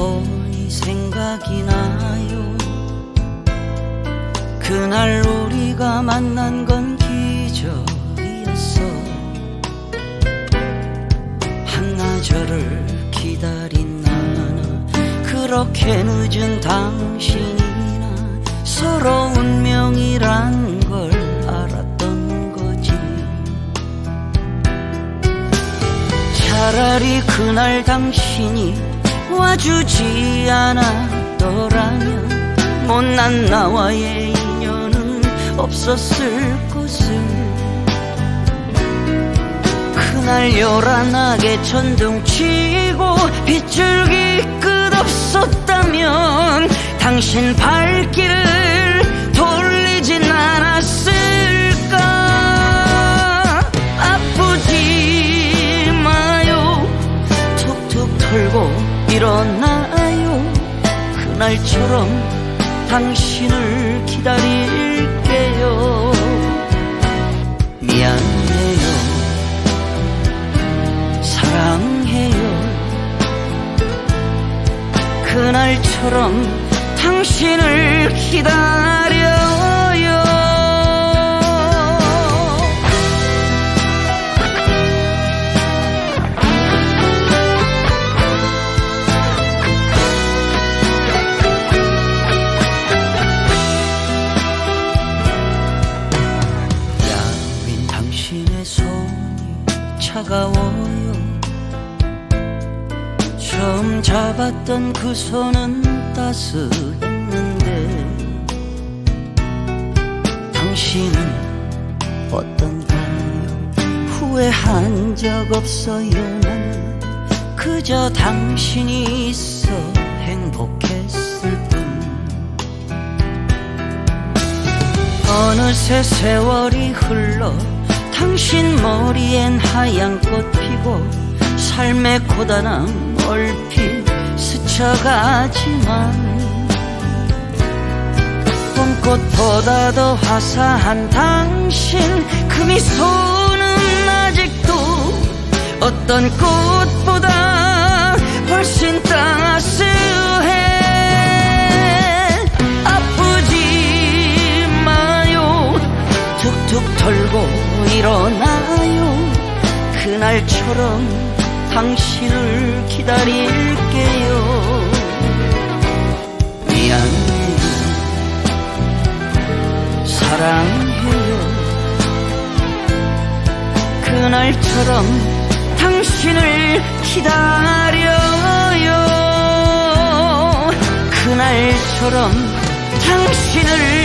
보니 생각이 나요. 그날 우리가 만난 건 기적이었어. 한나절을 기다린 나는 그렇게 늦은 당신이나 서로 운명이란 걸 알았던 거지. 차라리 그날 당신이 와주지 않았더라면 못난 나와의 인연은 없었을 것을. 그날 요란하게 천둥치고 빗줄기 끝없었다면 당신 발길을 털고 일어나요. 그날처럼 당신을 기다릴게요. 미안해요. 사랑해요. 그날처럼 당신을 기다려 손이 차가워요. 처음 잡았던 그 손은 따스했는데 당신은 어떤가요? 후회한 적 없어요. 난 그저 당신이 있어 행복했을 뿐. 어느새 세월이 흘러 당신 머리엔 하얀 꽃 피고 삶의 고단함 얼핏 스쳐가지만 봄꽃보다 더 화사한 당신 그 미소는 아직도 어떤 꽃보다 훨씬 따스해. 아프지 마요. 툭툭 털고 일어나요. 그날처럼 당신을 기다릴게요. 미안해요. 사랑해요. 그날처럼 당신을 기다려요. 그날처럼 당신을